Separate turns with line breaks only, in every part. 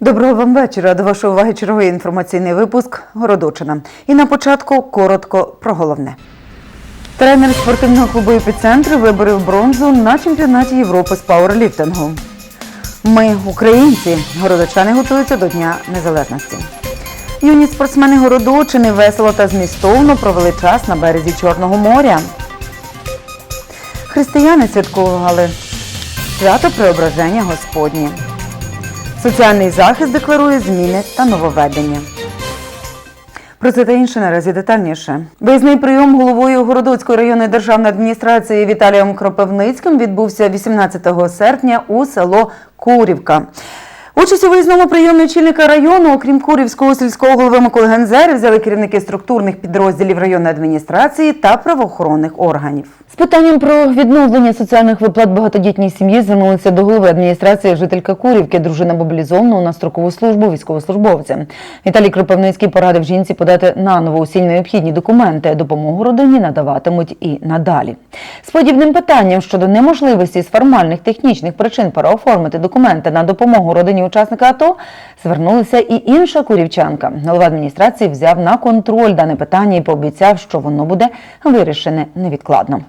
Доброго вам вечора. До вашої уваги черговий інформаційний випуск Городочина. І на початку коротко про головне. Тренер спортивного клубу «Епіцентр» виборив бронзу на чемпіонаті Європи з пауерліфтингу. Ми, українці, городочани готуються до Дня Незалежності. Юні спортсмени Городочини весело та змістовно провели час на березі Чорного моря. Християни святкували свято Преображення Господнє. Соціальний захист декларує зміни та нововведення. Про це та інше наразі детальніше. Виїзний прийом головою Городоцької районної державної адміністрації Віталієм Кропивницьким відбувся 18 серпня у село Курівка. Участь у виїзному прийомі очільника району, окрім Курівського сільського голови Миколи Гензери, взяли керівники структурних підрозділів районної адміністрації та правоохоронних органів. З питанням про відновлення соціальних виплат багатодітній сім'ї звернулися до голови адміністрації жителька Курівки, дружина мобілізованого на строкову службу військовослужбовця. Віталій Кропивницький порадив жінці подати наново усі необхідні документи. Допомогу родині надаватимуть і надалі. З подібним питанням щодо неможливості з формальних технічних причин переоформити документи на допомогу родині учасника АТО звернулася і інша курівчанка. Голова адміністрації взяв на контроль дане питання і пообіцяв, що воно буде вирішене невідкладно.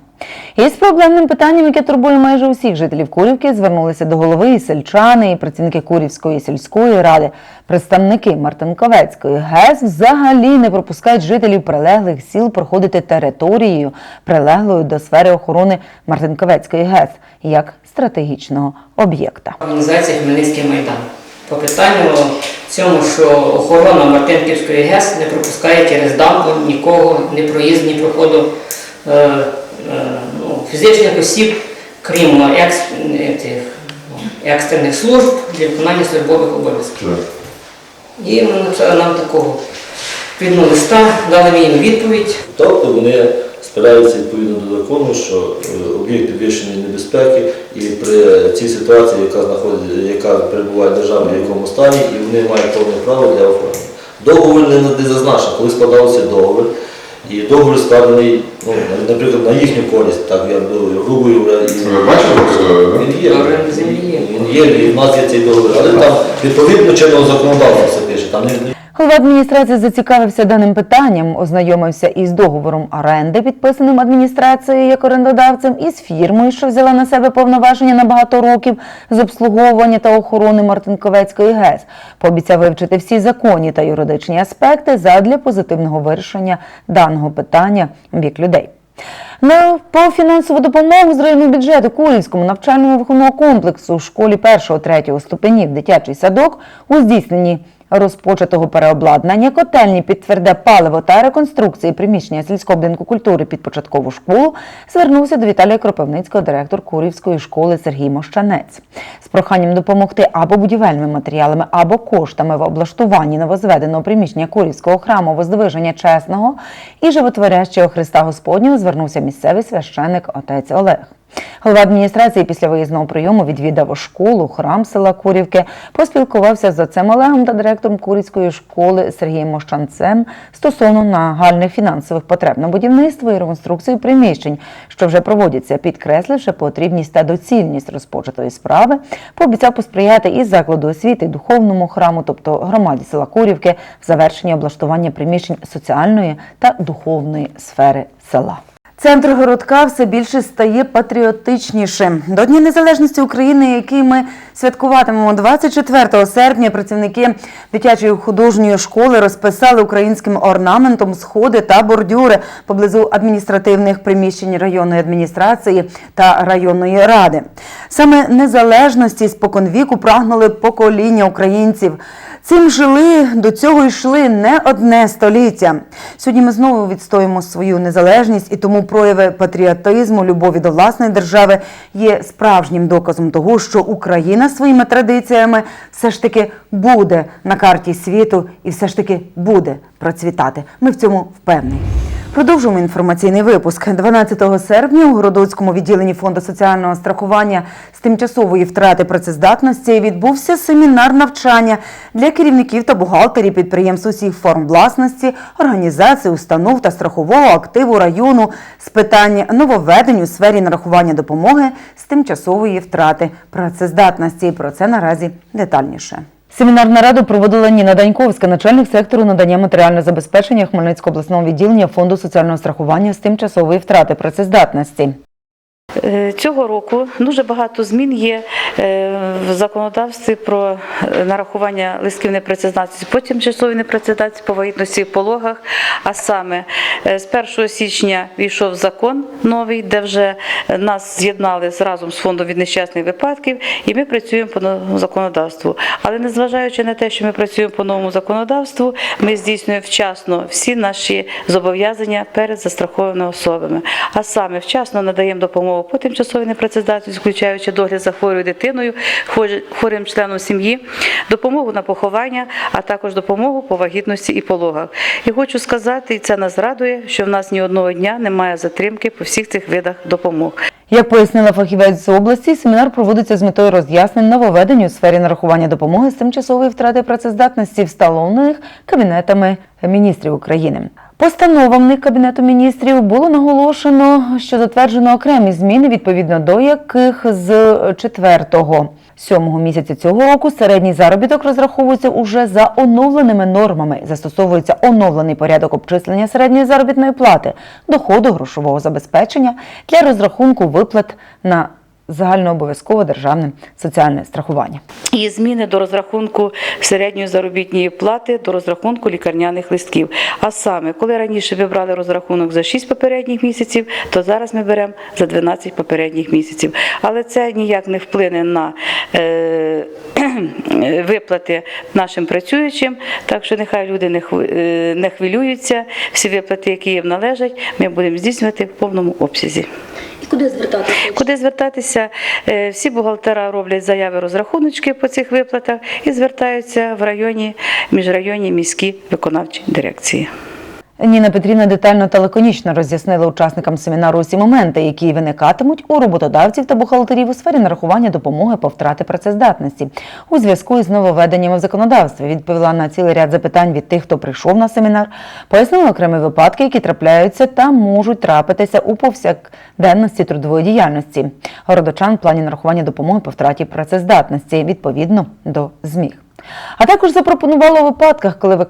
Із проблемним питанням, яке турбує майже усіх жителів Курівки, звернулися до голови і сельчани, і працівники Курівської сільської ради. Представники Мартинковецької ГЕС взагалі не пропускають жителів прилеглих сіл проходити територією, прилеглою до сфери охорони Мартинковецької ГЕС як стратегічного об'єкта.
Організація Хмельницький Майдан. По питанню цьому, що охорона Мартинківської ГЕС не пропускає через дамбу нікого, ні проїзд, ні проходу е, ну, фізичних осіб, крім екс, е, тих, ну, екстрених служб для виконання службових обов'язків. І нам такого відповідного листа, дали їм відповідь.
Тобто вони спираються відповідно до закону, що е, об'єкт підвищеної небезпеки і при цій ситуації, яка знаходиться, яка перебуває держава в якому стані, і вони мають повне право для оформлення. Договір не не зазначено, коли складався договір. І договір складений, ну, наприклад, на їхню користь, так я б грубою і
Ви бачите,
він є.
Договір є.
Він є, і в нас є цей договір. Але там відповідно чинного законодавства все пише. Там не,
Голова адміністрації зацікавився даним питанням, ознайомився із договором оренди, підписаним адміністрацією як орендодавцем, і з фірмою, що взяла на себе повноваження на багато років з обслуговування та охорони Мартинковецької ГЕС. Пообіцяв вивчити всі законні та юридичні аспекти задля позитивного вирішення даного питання в бік людей. На по фінансову допомогу з районного бюджету Курівському навчальному виховного комплексу в школі 1-3 ступенів дитячий садок у здійсненні розпочатого переобладнання котельні під тверде паливо та реконструкції приміщення сільського будинку культури під початкову школу звернувся до Віталія Кропивницького, директор Курівської школи Сергій Мощанець з проханням допомогти або будівельними матеріалами, або коштами в облаштуванні новозведеного приміщення Курівського храму Воздвиження Чесного і животворящого Христа Господнього звернувся місцевий священик отець Олег. Голова адміністрації після виїзного прийому відвідав школу, храм села Курівки, поспілкувався з отцем Олегом та директором Курівської школи Сергієм Мощанцем стосовно нагальних фінансових потреб на будівництво і реконструкцію приміщень, що вже проводяться, підкресливши потрібність та доцільність розпочатої справи, пообіцяв посприяти і закладу освіти, духовному храму, тобто громаді села Курівки, в завершенні облаштування приміщень соціальної та духовної сфери села. Центр городка все більше стає патріотичнішим. До Дня Незалежності України, який ми святкуватимемо 24 серпня, працівники дитячої художньої школи розписали українським орнаментом сходи та бордюри поблизу адміністративних приміщень районної адміністрації та районної ради. Саме незалежності споконвіку прагнули покоління українців. Цим жили, до цього йшли не одне століття. Сьогодні ми знову відстоїмо свою незалежність, і тому прояви патріотизму, любові до власної держави є справжнім доказом того, що Україна своїми традиціями все ж таки буде на карті світу і все ж таки буде процвітати. Ми в цьому впевнені. Продовжуємо інформаційний випуск. 12 серпня у Городоцькому відділенні фонду соціального страхування з тимчасової втрати працездатності відбувся семінар навчання для керівників та бухгалтерів підприємств усіх форм власності, організацій, установ та страхового активу району з питань нововведень у сфері нарахування допомоги з тимчасової втрати працездатності. Про це наразі детальніше. Семінарну нараду проводила Ніна Даньковська, начальник сектору надання матеріального забезпечення Хмельницького обласного відділення Фонду соціального страхування з тимчасової втрати працездатності.
Е, Цього року дуже багато змін є е, в законодавстві про е, нарахування листків непрацездатності, по тимчасовій непрацездатності, по вагітності і пологах. А саме з 1 січня війшов закон новий, де вже нас з'єднали разом з фондом від нещасних випадків, і ми працюємо по новому законодавству. Але незважаючи на те, що ми працюємо по новому законодавству, ми здійснюємо вчасно всі наші зобов'язання перед застрахованими особами. А саме вчасно надаємо допомогу по тимчасовій непрацездатності, включаючи догляд за хворою дитиною, хворим членом сім'ї, допомогу на поховання, а також допомогу по вагітності і пологах. І хочу сказати, і це нас радує, що в нас ні одного дня немає затримки по всіх цих видах допомог.
Як пояснила фахівець з області, семінар проводиться з метою роз'яснень нововведень у сфері нарахування допомоги з тимчасової втрати працездатності, встановлених кабінетами міністрів України. Постановами Кабінету міністрів було наголошено, що затверджено окремі зміни, відповідно до яких з 4 сьомого місяця цього року середній заробіток розраховується уже за оновленими нормами. Застосовується оновлений порядок обчислення середньої заробітної плати, доходу грошового забезпечення для розрахунку виплат на загальнообов'язкове державне соціальне страхування.
І зміни до розрахунку середньої заробітної плати до розрахунку лікарняних листків. А саме, коли раніше ви брали розрахунок за 6 попередніх місяців, то зараз ми беремо за 12 попередніх місяців. Але це ніяк не вплине на е, виплати нашим працюючим, так що нехай люди е, не хвилюються. Всі виплати, які їм належать, ми будемо здійснювати в повному обсязі.
І куди звертатися?
Куди звертатися? Е, Всі бухгалтера роблять заяви розрахуночки по цих виплатах і звертаються в районі, міжрайонні міські виконавчі дирекції.
Ніна Петрівна детально та лаконічно роз'яснила учасникам семінару усі моменти, які виникатимуть у роботодавців та бухгалтерів у сфері нарахування допомоги по втрати працездатності у зв'язку із нововведеннями в законодавстві. Відповіла на цілий ряд запитань від тих, хто прийшов на семінар, пояснила окремі випадки, які трапляються та можуть трапитися у повсякденності трудової діяльності городочан в плані нарахування допомоги по втраті працездатності відповідно до ЗМІГ. А також запропонувала у випадках, коли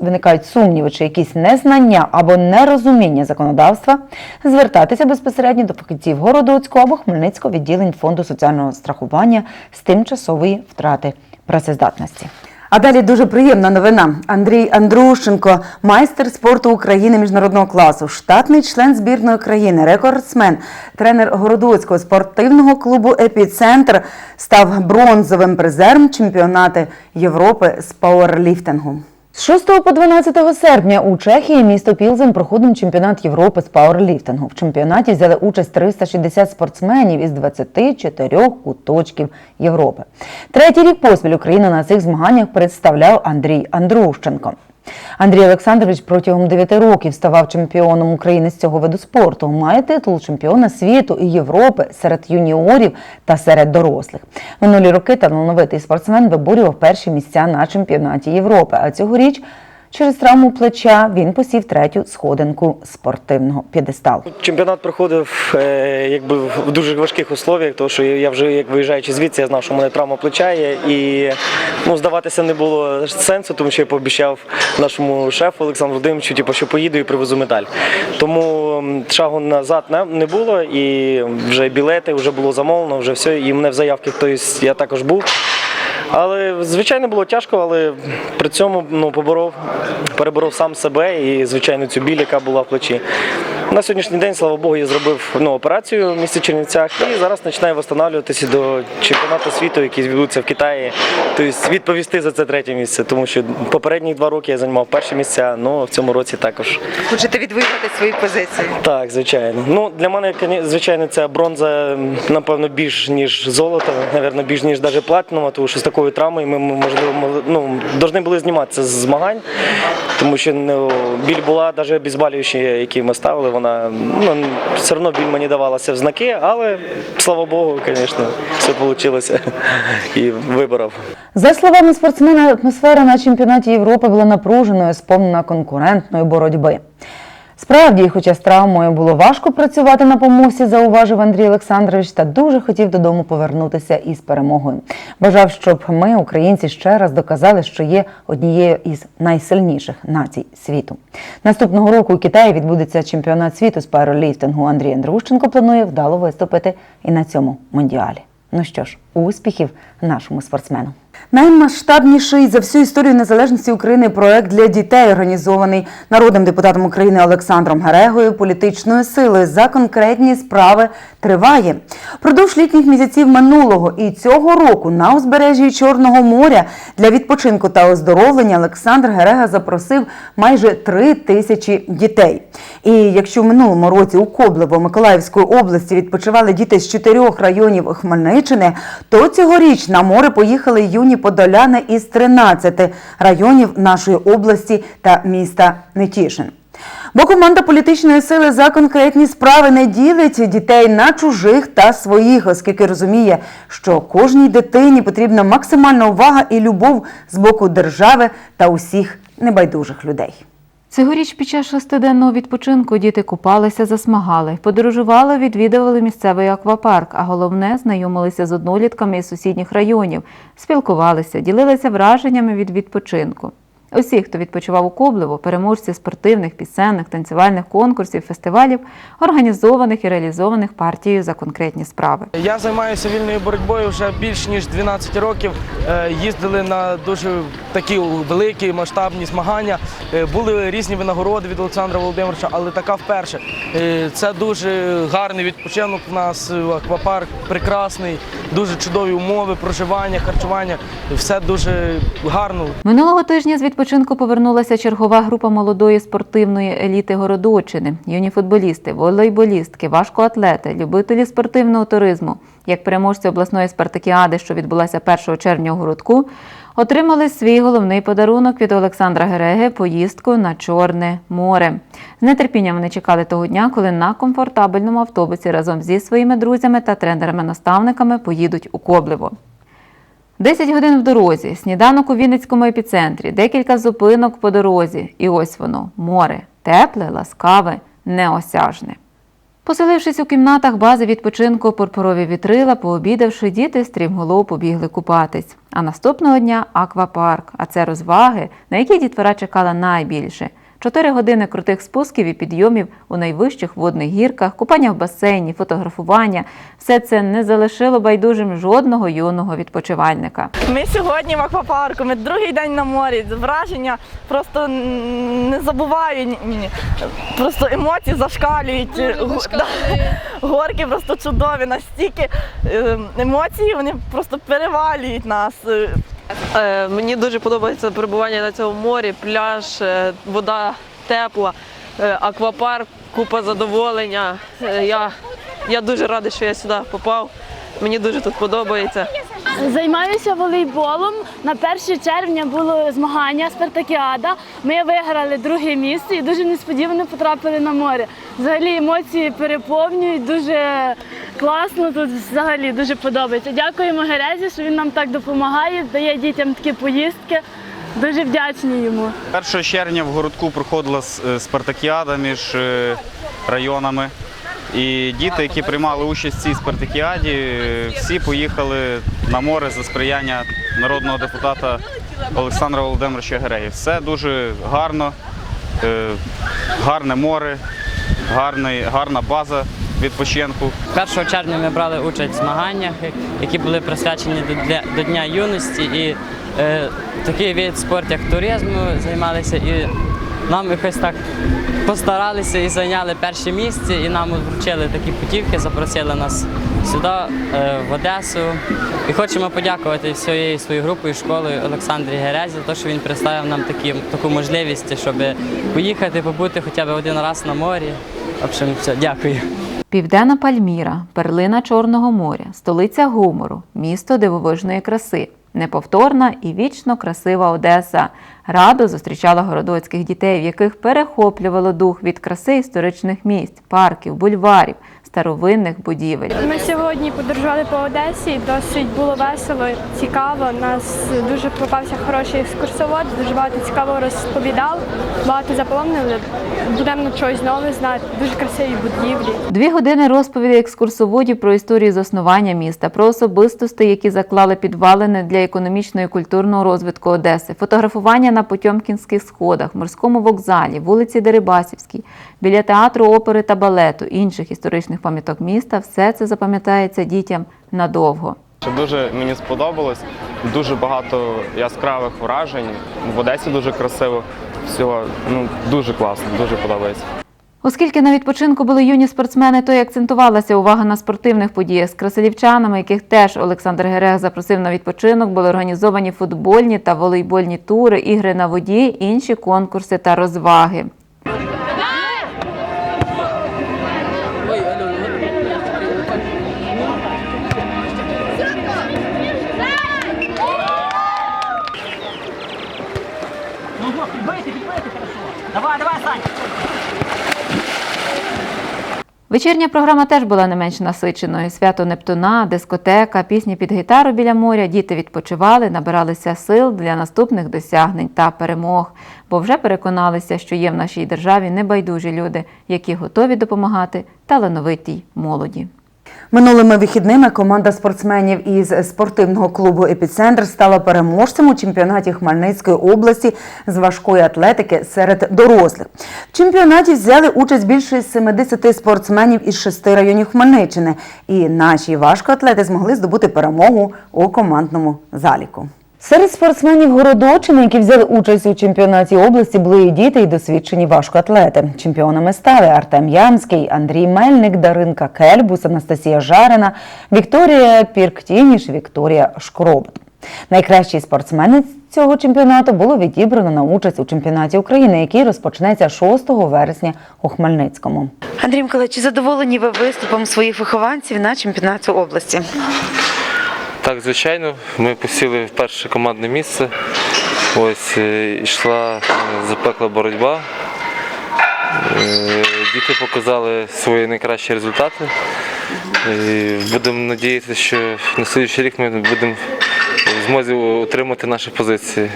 виникають сумніви чи якісь незнання або нерозуміння законодавства, звертатися безпосередньо до фахівців Городоцького або Хмельницького відділень Фонду соціального страхування з тимчасової втрати працездатності. А далі дуже приємна новина. Андрій Андрушенко, майстер спорту України міжнародного класу, штатний член збірної країни, рекордсмен, тренер Городоцького спортивного клубу Епіцентр став бронзовим призером чемпіонати Європи з пауерліфтингу. З 6 по 12 серпня у Чехії місто Пілзен проходив чемпіонат Європи з пауерліфтингу. В чемпіонаті взяли участь 360 спортсменів із 24 куточків Європи. Третій рік поспіль Україна на цих змаганнях представляв Андрій Андрущенко. Андрій Олександрович протягом 9 років ставав чемпіоном України з цього виду спорту. Має титул чемпіона світу і Європи серед юніорів та серед дорослих. Минулі роки талановитий спортсмен виборював перші місця на чемпіонаті Європи. А цьогоріч через травму плеча він посів третю сходинку спортивного п'єдесталу.
Чемпіонат проходив е, якби в дуже важких условіях, тому що я вже як виїжджаючи звідси, я знав, що в мене травма плеча є, і ну, здаватися не було сенсу, тому що я пообіцяв нашому шефу Олександру Володимировичу, типу, що поїду і привезу медаль. Тому шагу назад не було, і вже білети вже було замовлено, вже все, і мене в заявки хтось я також був. Але звичайно було тяжко, але при цьому ну, поборов, переборов сам себе і, звичайно, цю біль, яка була в плечі. На сьогоднішній день, слава Богу, я зробив ну, операцію в місті Чернівцях і зараз починаю встановлюватися до чемпіонату світу, який відбудеться в Китаї. Тобто відповісти за це третє місце, тому що попередні два роки я займав перше місця, ну в цьому році також.
Хочете відвоювати свої позиції?
Так, звичайно. Ну для мене звичайно ця бронза напевно більш ніж золото, напевно, більш ніж навіть платинова, тому що з такою травмою ми можливо ну, повинні були зніматися з змагань, тому що ну, біль була навіть обезболюючі, які ми ставили, вона ну, все одно біль мені давалася в знаки, але слава Богу, звісно, все вийшло і виборов.
За словами спортсмена, атмосфера на чемпіонаті Європи була напруженою, сповнена конкурентної боротьби. Справді, хоча з травмою було важко працювати на помосі, зауважив Андрій Олександрович, та дуже хотів додому повернутися із перемогою. Бажав, щоб ми, українці, ще раз доказали, що є однією із найсильніших націй світу. Наступного року у Китаї відбудеться чемпіонат світу з параліфтингу. Андрій Андрущенко планує вдало виступити і на цьому мундіалі. Ну що ж, успіхів нашому спортсмену. Наймасштабніший за всю історію незалежності України проект для дітей, організований народним депутатом України Олександром Герегою, політичною силою за конкретні справи триває. Продовж літніх місяців минулого і цього року на узбережжі Чорного моря для відпочинку та оздоровлення Олександр Герега запросив майже три тисячі дітей. І якщо в минулому році у Коблево Миколаївської області відпочивали діти з чотирьох районів Хмельниччини, то цьогоріч на море поїхали юні подоляни із 13 районів нашої області та міста Нетішин. Бо команда політичної сили за конкретні справи не ділить дітей на чужих та своїх, оскільки розуміє, що кожній дитині потрібна максимальна увага і любов з боку держави та усіх небайдужих людей.
Цьогоріч під час шестиденного відпочинку діти купалися, засмагали, подорожували, відвідували місцевий аквапарк, а головне знайомилися з однолітками із сусідніх районів, спілкувалися, ділилися враженнями від відпочинку. Усі, хто відпочивав у Коблево, переможці спортивних, пісенних, танцювальних конкурсів, фестивалів, організованих і реалізованих партією за конкретні справи.
Я займаюся вільною боротьбою вже більш ніж 12 років. Е, Їздили на дуже такі великі масштабні змагання. Е, Були різні винагороди від Олександра Володимировича, але така вперше. Е, Це дуже гарний відпочинок. У нас аквапарк прекрасний, дуже чудові умови проживання, харчування. Все дуже гарно.
Минулого тижня з відпочинку повернулася чергова група молодої спортивної еліти Городочини, юні футболісти, волейболістки, важкоатлети, любителі спортивного туризму, як переможці обласної спартакіади, що відбулася 1 червня у городку, отримали свій головний подарунок від Олександра Гереги поїздку на Чорне море. З нетерпінням вони чекали того дня, коли на комфортабельному автобусі разом зі своїми друзями та тренерами-наставниками поїдуть у Коблево. 10 годин в дорозі, сніданок у Вінницькому епіцентрі, декілька зупинок по дорозі. І ось воно море. Тепле, ласкаве, неосяжне. Поселившись у кімнатах бази відпочинку пурпурові вітрила, пообідавши, діти стрімголов побігли купатись. А наступного дня аквапарк. А це розваги, на які дітвора чекала найбільше. Чотири години крутих спусків і підйомів у найвищих водних гірках, купання в басейні, фотографування все це не залишило байдужим жодного юного відпочивальника.
Ми сьогодні в аквапарку, ми другий день на морі. Враження просто не забуваю. Просто емоції зашкалюють. Горки просто чудові, настільки е, емоції вони просто перевалюють нас. Е,
Мені дуже подобається перебування на цьому морі, пляж, е, вода тепла, е, аквапарк, купа задоволення. Я, я дуже радий, що я сюди попав. Мені дуже тут подобається.
Займаюся волейболом. На 1 червня було змагання Спартакіада. Ми виграли друге місце і дуже несподівано потрапили на море. Взагалі емоції переповнюють, дуже класно тут взагалі дуже подобається. Дякуємо Герезі, що він нам так допомагає, дає дітям такі поїздки. Дуже вдячні йому.
1 червня в городку проходила е, спартакіада між е, районами. І діти, які приймали участь в цій спартакіаді, е, всі поїхали на море за сприяння народного депутата Олександра Володимировича Гереги. Все дуже гарно, гарне море, гарна база відпочинку.
1 червня ми брали участь в змаганнях, які були присвячені до, Дня юності. І е, такий вид спорту, як туризму, займалися. І нам якось так постаралися і зайняли перше місце, і нам вручили такі путівки, запросили нас сюди, е, в Одесу. І хочемо подякувати всією своєю групою школою Олександрі Герезі за те, що він представив нам такі, таку можливість, щоб поїхати, побути хоча б один раз на морі. В общем, все, дякую.
Південна Пальміра, перлина Чорного моря, столиця гумору, місто дивовижної краси, неповторна і вічно красива Одеса. Радо зустрічала городоцьких дітей, в яких перехоплювало дух від краси історичних місць, парків, бульварів, старовинних будівель.
Ми сьогодні подорожували по Одесі. Досить було весело, цікаво. Нас дуже попався хороший екскурсовод, дуже багато цікавого розповідав, багато заповнили. Будемо чогось нове знати, дуже красиві будівлі.
Дві години розповіді екскурсоводів про історію заснування міста, про особистості, які заклали підвалини для економічного і культурного розвитку Одеси, фотографування на Потьомкінських сходах, морському вокзалі, вулиці Дерибасівській, біля театру опери та балету, інших історичних пам'яток міста. Все це запам'ятається дітям надовго.
Що Дуже мені сподобалось, дуже багато яскравих вражень. В Одесі дуже красиво. Всього ну дуже класно, дуже подобається.
Оскільки на відпочинку були юні спортсмени, то й акцентувалася увага на спортивних подіях з красилівчанами, яких теж Олександр Герег запросив на відпочинок, були організовані футбольні та волейбольні тури, ігри на воді, інші конкурси та розваги. Вечірня програма теж була не менш насиченою. Свято Нептуна, дискотека, пісні під гітару біля моря. Діти відпочивали, набиралися сил для наступних досягнень та перемог, бо вже переконалися, що є в нашій державі небайдужі люди, які готові допомагати талановитій молоді.
Минулими вихідними команда спортсменів із спортивного клубу Епіцентр стала переможцем у чемпіонаті Хмельницької області з важкої атлетики серед дорослих. В чемпіонаті взяли участь більше 70 спортсменів із шести районів Хмельниччини, і наші важкоатлети змогли здобути перемогу у командному заліку. Серед спортсменів Городочини, які взяли участь у чемпіонаті області, були і діти, і досвідчені важкоатлети. Чемпіонами стали Артем Ямський, Андрій Мельник, Даринка Кельбус, Анастасія Жарина, Вікторія Пірктініш, Вікторія Шкробот. Найкращий спортсменець цього чемпіонату було відібрано на участь у чемпіонаті України, який розпочнеться 6 вересня у Хмельницькому.
Андрій Миколаївич, задоволені ви виступом своїх вихованців на чемпіонаті області?
Так, звичайно, ми посіли в перше командне місце. Ось е, йшла е, запекла боротьба. Е, Діти показали свої найкращі результати. І Будемо надіятися, що на слідчий рік ми будемо в змозі отримати наші позиції.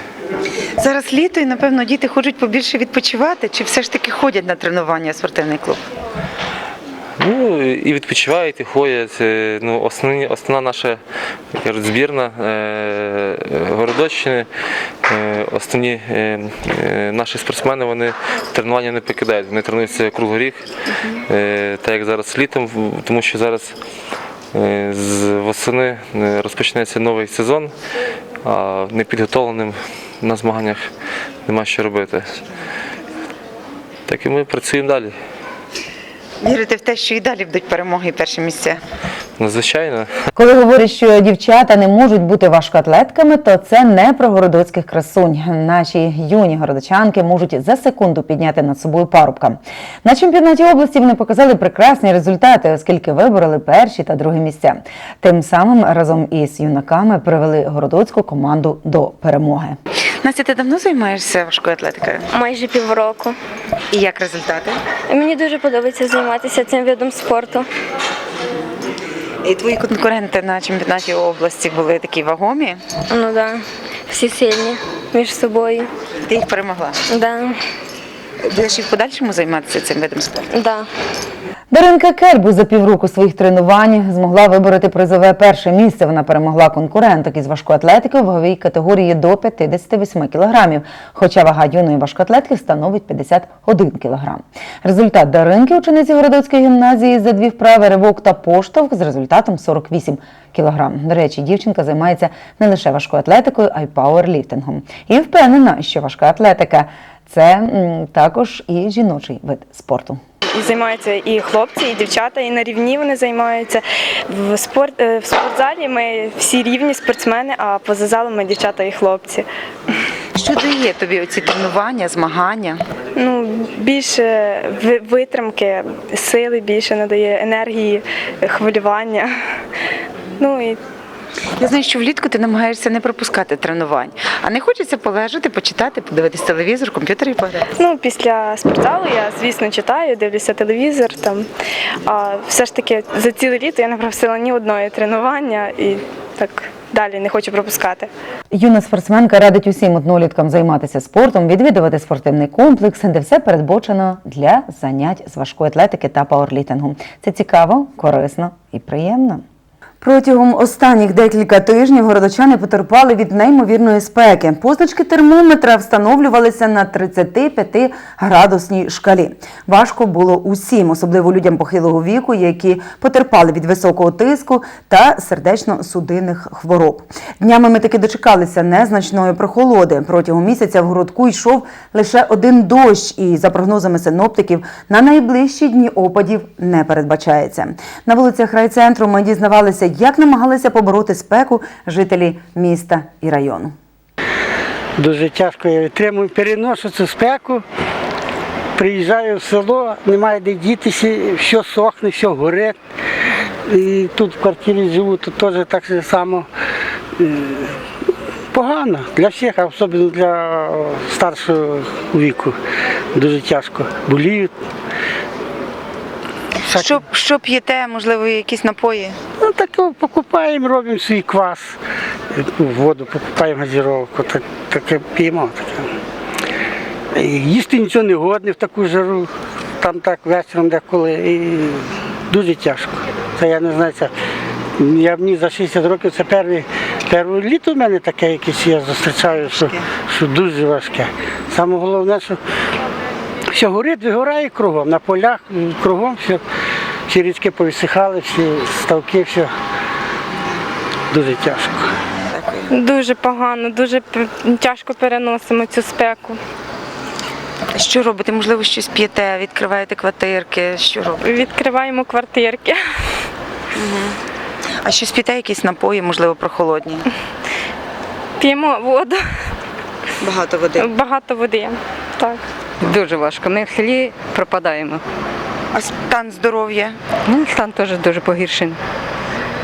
Зараз літо і, напевно, діти хочуть побільше відпочивати, чи все ж таки ходять на тренування спортивний клуб?
Ну і відпочивають, і ходять. Е, Ну, основні, основна наша як кажуть, збірна е, Городоччини, е, основні е, е, наші спортсмени вони тренування не покидають. Вони тренуються круглорік, е, так як зараз літом, тому що зараз е, з восени е, розпочнеться новий сезон, а непідготовленим на змаганнях нема що робити. Так і ми працюємо далі.
Вірите в те, що і далі будуть перемоги і перші місця?
Ну, звичайно.
Коли говорять, що дівчата не можуть бути важкоатлетками, то це не про городоцьких красунь. Наші юні городочанки можуть за секунду підняти над собою парубка. На чемпіонаті області вони показали прекрасні результати, оскільки вибороли перші та другі місця. Тим самим разом із юнаками привели городоцьку команду до перемоги.
Настя, ти давно займаєшся важкою атлетикою?
Майже півроку.
І як результати?
Мені дуже подобається займатися цим видом спорту.
І твої конкуренти на чемпіонаті області були такі вагомі.
Ну так, да. всі сильні між собою.
Ти їх перемогла.
Да.
Будеш і в подальшому займатися цим видом спорту?
Да.
Даринка Кельбу за півроку своїх тренувань змогла вибороти призове перше місце. Вона перемогла конкуренток із важкої атлетики в ваговій категорії до 58 кілограмів, хоча вага юної важкоатлетки становить 51 кілограм. Результат Даринки учениці Городоцької гімназії за дві вправи ривок та поштовх з результатом 48 кілограм. До речі, дівчинка займається не лише важкою атлетикою, а й пауерліфтингом. І впевнена, що важка атлетика це також і жіночий вид спорту.
І займаються і хлопці, і дівчата, і на рівні вони займаються. В спорт е, в спортзалі ми всі рівні спортсмени, а поза залом ми дівчата і хлопці.
Що дає тобі оці тренування, змагання?
Ну більше витримки, сили більше надає енергії, хвилювання. Ну і
Я знаю, що влітку ти намагаєшся не пропускати тренувань, а не хочеться полежати, почитати, подивитись телевізор, комп'ютер і пограти.
ну після спортзалу я, звісно, читаю, дивлюся телевізор там. А все ж таки за ціле літо я не пропустила ні одної тренування і так
далі не хочу пропускати.
Юна спортсменка радить усім одноліткам займатися спортом, відвідувати спортивний комплекс, де все передбачено для занять з важкої атлетики та пауерлітингу. Це цікаво, корисно і приємно. Протягом останніх декілька тижнів городочани потерпали від неймовірної спеки. Позначки термометра встановлювалися на 35 градусній шкалі. Важко було усім, особливо людям похилого віку, які потерпали від високого тиску та сердечно-судинних хвороб. Днями ми таки дочекалися незначної прохолоди. Протягом місяця в городку йшов лише один дощ, і за прогнозами синоптиків на найближчі дні опадів не передбачається. На вулицях райцентру ми дізнавалися, як намагалися побороти спеку жителі міста і району.
Дуже тяжко я витримую, переношу цю спеку. Приїжджаю в село, немає де дітися, все сохне, все горить. І тут в квартирі живу, тут теж так само е, погано для всіх, а особливо для старшого віку. Дуже тяжко. Боліють.
Що, що п'єте, можливо, якісь напої?
Ну, так покупаємо, робимо свій квас, воду покупаємо газіровку, так, таке п'ємо. Таке. Їсти нічого не годне в таку жару, там так вечором деколи. І дуже тяжко. Це я не знаю, це я мені за 60 років це перше, перше літо в мене таке якесь я зустрічаю, що, що дуже важке. Саме головне, що все горить, вигорає кругом, на полях кругом все, всі річки повисихали, всі ставки, все дуже тяжко.
Дуже погано, дуже тяжко переносимо цю спеку.
Що робите? Можливо, щось п'єте, відкриваєте квартирки, що робите?
Відкриваємо квартирки.
А щось п'єте, якісь напої, можливо, прохолодні?
П'ємо воду.
Багато води.
Багато води. Так.
Дуже важко. Ми в селі пропадаємо.
А стан здоров'я?
Ну, стан теж дуже погіршений.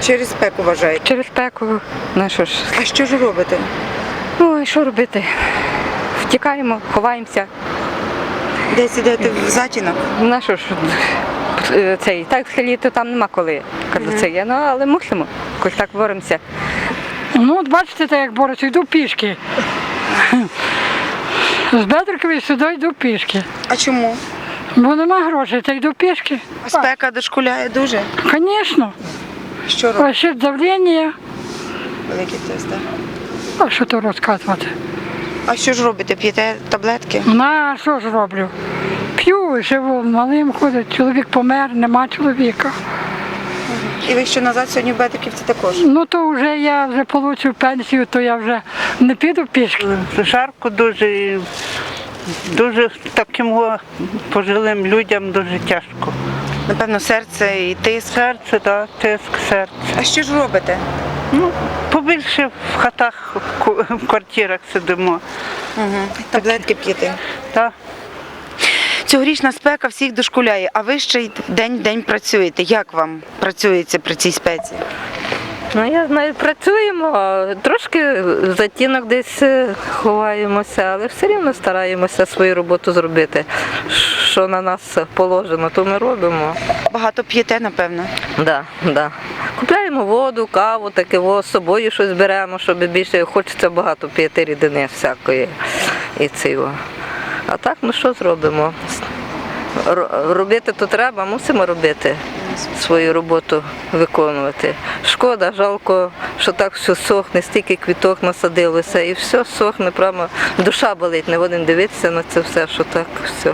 Через спеку вважаєте?
Через спеку. Ну що ж.
А що ж робите?
Ой, що робити? Втікаємо, ховаємося.
Десь ідете в затінок?
Ну що ж, е, цей, так в селі то там нема коли. Кажу, це є, ну але мусимо. Якось так боремося.
Ну, от бачите, так як борюся, йду пішки. З Бедрикова сюди йду пішки.
А чому?
Бо нема грошей, та йду пішки.
А спека дошкуляє дуже?
Звісно.
Що
А ще давлення.
Великий тест, так.
А що то розказувати?
А що ж робите? П'єте таблетки?
На що ж роблю? П'ю, живу, малим ходить, чоловік помер, нема чоловіка.
І ви що назад сьогодні в Бедриківці також?
Ну то вже я вже получу пенсію, то я вже не піду пішки.
Жарко дуже, і дуже таким пожилим людям дуже тяжко.
Напевно, серце і тиск.
Серце, так, тиск, серце.
А що ж робите?
Ну, побільше в хатах, в в квартирах сидимо.
Угу. Таблетки п'єте?
Так.
Цьогорічна спека всіх дошкуляє, а ви ще й день в день працюєте. Як вам працюється при цій спеці?
Ну, я знаю, працюємо, трошки затінок десь е, ховаємося, але все рівно стараємося свою роботу зробити. Що на нас положено, то ми робимо.
Багато п'єте, напевно.
Да, да. Купляємо воду, каву, таке з собою щось беремо, щоб більше хочеться багато п'яти рідини всякої. І цього. А так ми що зробимо? Ро- Робити то треба, мусимо робити свою роботу виконувати. Шкода, жалко, що так все сохне, стільки квіток насадилося, і все сохне, прямо душа болить, не будемо дивитися на це все, що так все.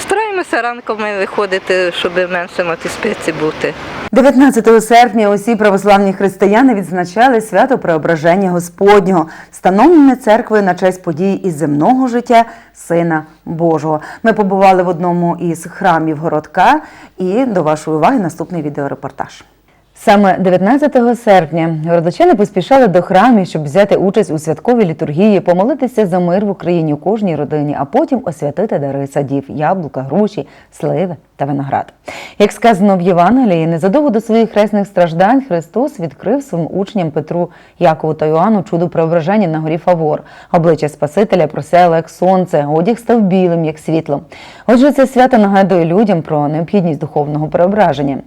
Стараємося ранками виходити, щоб менше тій спеці бути.
19 серпня усі православні християни відзначали свято Преображення Господнього, встановлене церквою на честь подій із земного життя Сина Божого. Ми побували в одному із храмів городка, і до вашої уваги наступний відеорепортаж. Саме 19 серпня городочани поспішали до храмів, щоб взяти участь у святковій літургії, помолитися за мир в Україні у кожній родині, а потім освятити дари садів, яблука, груші, сливи та виноград. Як сказано в Євангелії, незадовго до своїх хресних страждань Христос відкрив своїм учням Петру, Якову та Йоанну чудо преображення на горі Фавор. Обличчя Спасителя просяяло як сонце, одяг став білим, як світло. Отже, це свято нагадує людям про необхідність духовного преображення.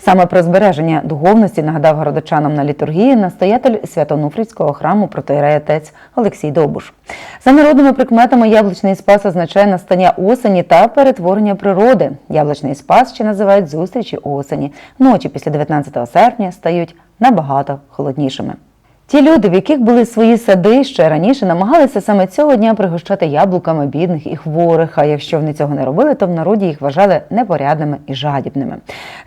Саме про збереження духовності нагадав городочанам на літургії настоятель Свято-Нуфрівського храму протоіерей отець Олексій Довбуш. За народними прикметами яблучний спас означає настання осені та перетворення природи. Яблучний спас ще називають зустрічі осені. Ночі після 19 серпня стають набагато холоднішими. Ті люди, в яких були свої сади, ще раніше намагалися саме цього дня пригощати яблуками бідних і хворих. А якщо вони цього не робили, то в народі їх вважали непорядними і жадібними.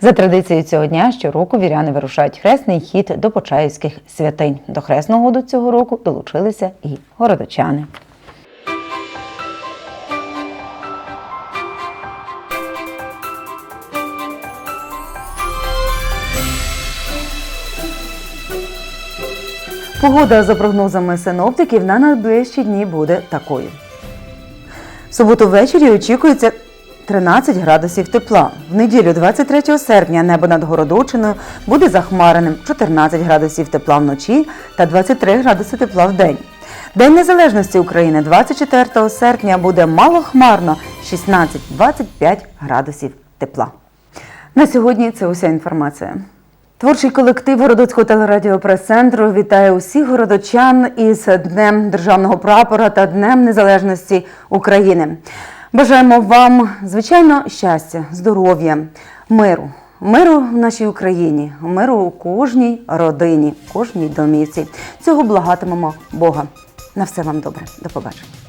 За традицією цього дня щороку віряни вирушають хресний хід до Почаївських святинь. До хресного году цього року долучилися і городочани. Погода за прогнозами синоптиків на найближчі дні буде такою. В суботу ввечері очікується 13 градусів тепла. В неділю 23 серпня небо над Городочиною буде захмареним 14 градусів тепла вночі та 23 градуси тепла в день. День Незалежності України 24 серпня буде малохмарно 16-25 градусів тепла. На сьогодні це уся інформація. Творчий колектив Городоцького телерадіопрес-центру вітає усіх городочан із Днем Державного прапора та Днем Незалежності України. Бажаємо вам, звичайно, щастя, здоров'я, миру, миру в нашій Україні, миру у кожній родині, кожній домівці. Цього благатимемо Бога. На все вам добре. До побачення.